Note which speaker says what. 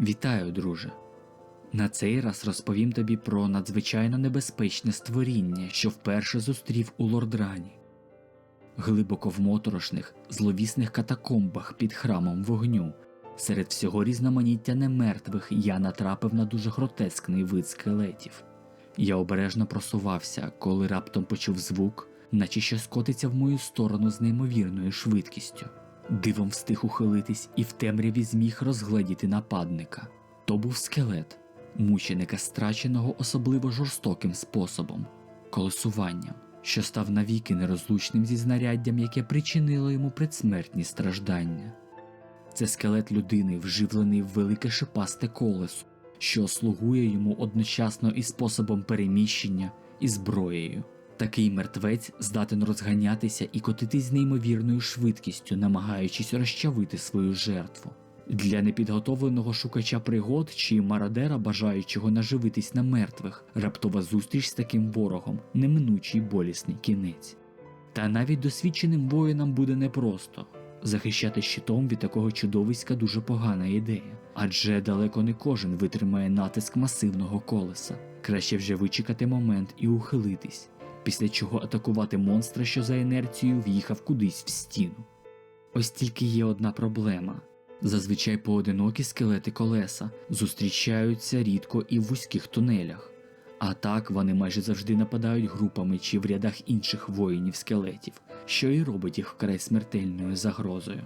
Speaker 1: Вітаю, друже. На цей раз розповім тобі про надзвичайно небезпечне створіння, що вперше зустрів у Лордрані. Глибоко в моторошних, зловісних катакомбах під храмом вогню, серед всього різноманіття немертвих я натрапив на дуже гротескний вид скелетів. Я обережно просувався, коли раптом почув звук, наче щось котиться в мою сторону з неймовірною швидкістю. Дивом встиг ухилитись і в темряві зміг розгледіти нападника. То був скелет, мученика страченого особливо жорстоким способом колесуванням, що став навіки нерозлучним зі знаряддям, яке причинило йому предсмертні страждання. Це скелет людини, вживлений в велике шипасте колесо, що слугує йому одночасно і способом переміщення, і зброєю. Такий мертвець здатен розганятися і котитись з неймовірною швидкістю, намагаючись розчавити свою жертву. Для непідготовленого шукача пригод чи мародера, бажаючого наживитись на мертвих, раптова зустріч з таким ворогом неминучий болісний кінець. Та навіть досвідченим воїнам буде непросто. Захищати щитом від такого чудовиська дуже погана ідея, адже далеко не кожен витримає натиск масивного колеса. Краще вже вичекати момент і ухилитись, після чого атакувати монстра, що за інерцією в'їхав кудись в стіну. Ось тільки є одна проблема. Зазвичай поодинокі скелети колеса зустрічаються рідко і в вузьких тунелях, а так вони майже завжди нападають групами чи в рядах інших воїнів скелетів, що і робить їх вкрай смертельною загрозою.